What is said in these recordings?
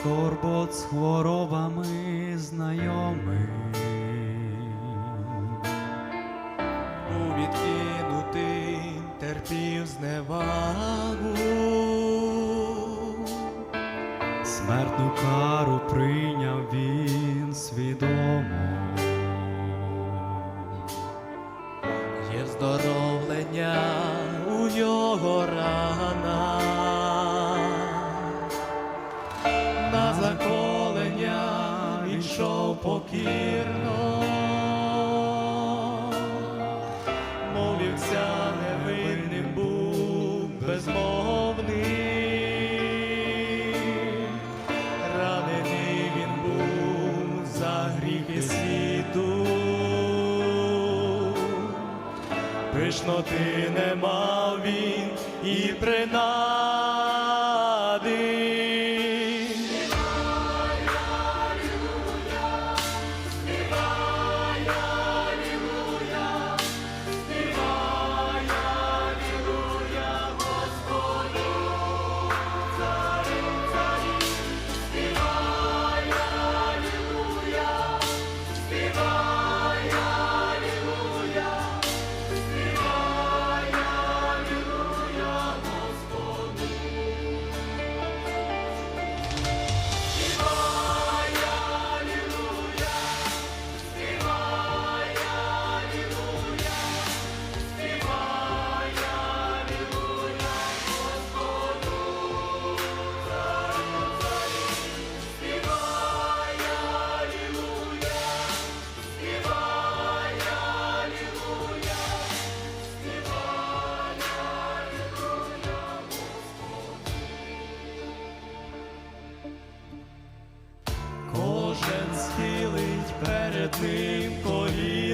скорбот з хворобами знайомий. Був відкинутий, терпів зневагу. Смертну кару прийняв він свідомо. Є вздоровлення у нього покірно. Мов вівця невинним був безмовний. Ранений він був за гріхи світу. Пишноти не мав він і принади.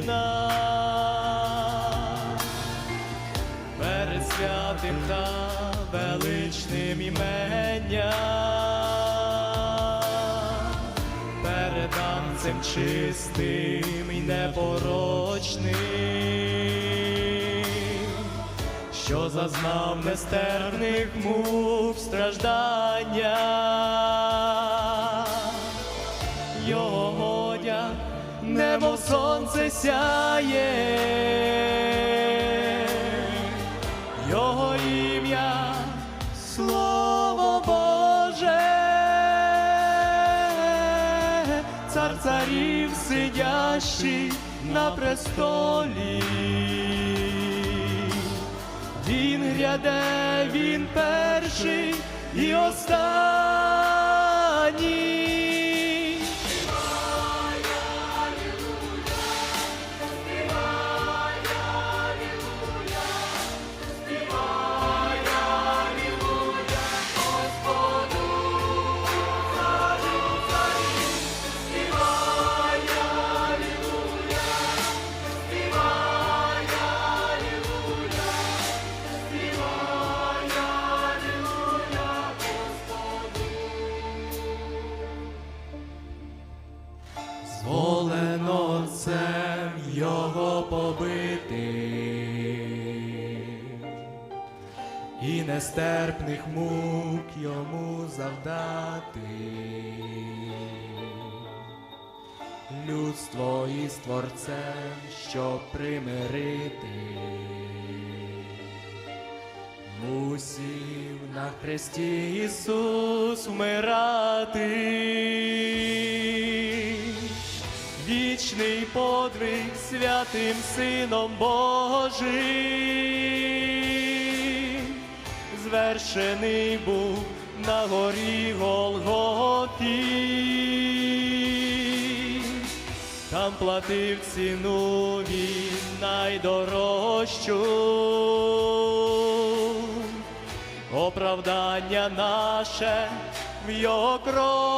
Коліна, перед святим та величним імення, перед Анцем чистим і непорочним, що зазнав нестерпних мук страждання сонце сяє, його ім'я, слово Боже, цар царів сидящий на престолі. Він гряде, він перший і останній. Його побити, і нестерпних мук йому завдати. Людство із Творцем, щоб примирити, мусів на хресті Ісус вмирати. Вічний подвиг святим Сином Божим, звершений був на горі Голгофі. Там платив ціну він найдорожчу, оправдання наше в його крові.